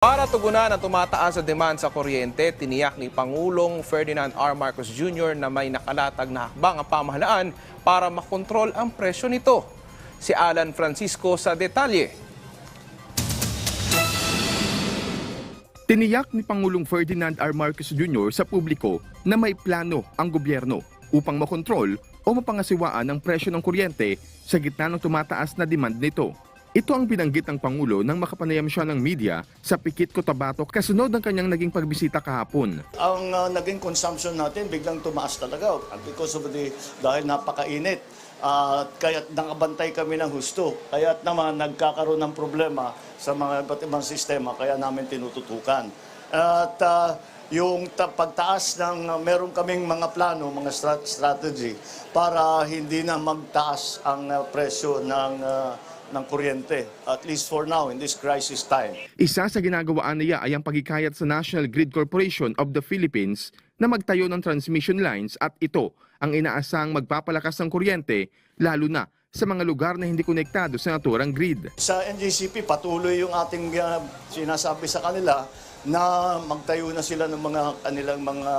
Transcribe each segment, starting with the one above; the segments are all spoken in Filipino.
Para tugunan ang tumataas sa demand sa kuryente, tiniyak ni Pangulong Ferdinand R. Marcos Jr. na may nakalatag na hakbang ang pamahalaan para makontrol ang presyo nito. Si Alan Francisco sa detalye. Tiniyak ni Pangulong Ferdinand R. Marcos Jr. sa publiko na may plano ang gobyerno upang makontrol o mapangasiwaan ang presyo ng kuryente sa gitna ng tumataas na demand nito. Ito ang binanggit ng Pangulo nang makapanayam siya ng media sa Pikit Cotabato kasunod ng kanyang naging pagbisita kahapon. ang uh, naging consumption natin biglang tumaas talaga. Because of the dahil napakainit. At kaya nakabantay kami ng husto. Kaya naman nagkakaroon ng problema sa mga iba't ibang sistema kaya namin tinututukan. At uh, yung ta- pagtaas ng uh, meron kaming mga plano mga strat- strategy para hindi na magtaas ang uh, presyo ng uh, ng kuryente at least for now in this crisis time Isa sa ginagawaan niya ay ang pagkikayat sa National Grid Corporation of the Philippines na magtayo ng transmission lines at ito ang inaasang magpapalakas ng kuryente lalo na sa mga lugar na hindi konektado sa naturang grid. Sa NGCP, patuloy yung ating uh, sinasabi sa kanila na magtayo na sila ng mga kanilang mga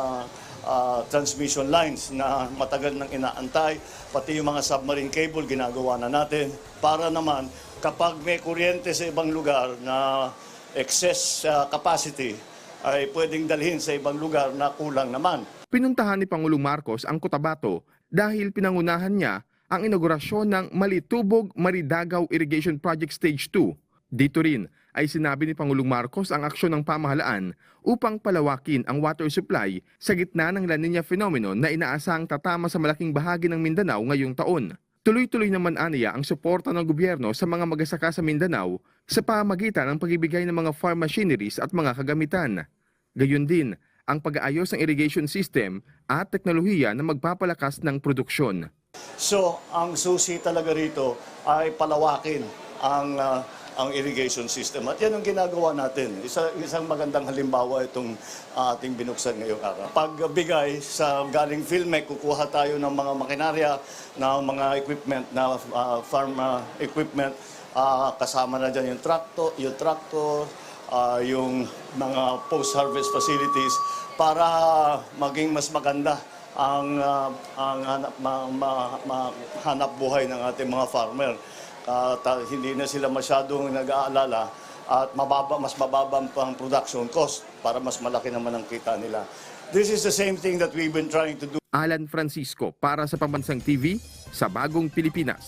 uh, transmission lines na matagal nang inaantay. Pati yung mga submarine cable, ginagawa na natin. Para naman, kapag may kuryente sa ibang lugar na excess uh, capacity, ay pwedeng dalhin sa ibang lugar na kulang naman. Pinuntahan ni Pangulong Marcos ang Cotabato dahil pinangunahan niya ang inaugurasyon ng Malitubog Maridagaw Irrigation Project Stage 2. Dito rin ay sinabi ni Pangulong Marcos ang aksyon ng pamahalaan upang palawakin ang water supply sa gitna ng La Nina phenomenon na inaasang tatama sa malaking bahagi ng Mindanao ngayong taon. Tuloy-tuloy naman aniya ang suporta ng gobyerno sa mga magasaka sa Mindanao sa pamagitan ng pagbibigay ng mga farm machineries at mga kagamitan. Gayon din ang pag-aayos ng irrigation system at teknolohiya na magpapalakas ng produksyon. So, ang susi talaga rito ay palawakin ang ah, ang irrigation system. At yan ang ginagawa natin. Isa, isang magandang halimbawa itong ah, ating binuksan ngayong araw. Pagbigay sa galing PhilMec, kukuha tayo ng mga makinarya, ng mga equipment, na ah, farm ah, equipment. Ah, kasama na dyan yung tractor, yung tractor, ah, yung mga post-harvest facilities para maging mas maganda ang ah, ang hanap ma, ma- ma- hanap buhay ng ating mga farmer. Ta- hindi na sila masyadong nag-aalala at mababa mas mababa ang production cost para mas malaki naman ang kita nila. This is the same thing that we've been trying to do Alan Francisco para sa Pambansang TV sa Bagong Pilipinas.